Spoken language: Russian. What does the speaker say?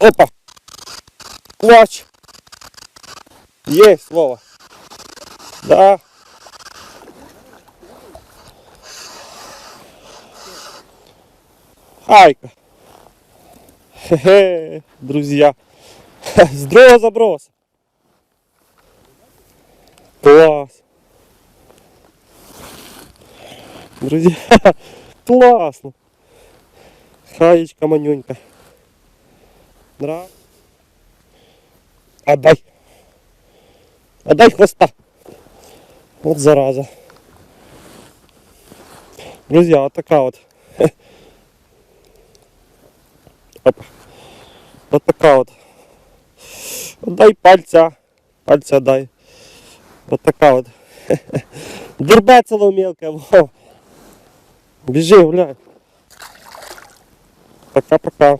Опа. Клач. Есть, Вова. Да. Хайка. Хе-хе, друзья. С другого заброса. Класс. Друзья, классно. Хаечка манюнька. Нрав. Отдай. Отдай хвоста. Вот зараза. Друзья, вот такая вот. Опа. Вот такая вот. Отдай пальца. Пальца дай. Вот такая вот. Дербецело мелкое. во. Бежи, гуляй. Пока-пока.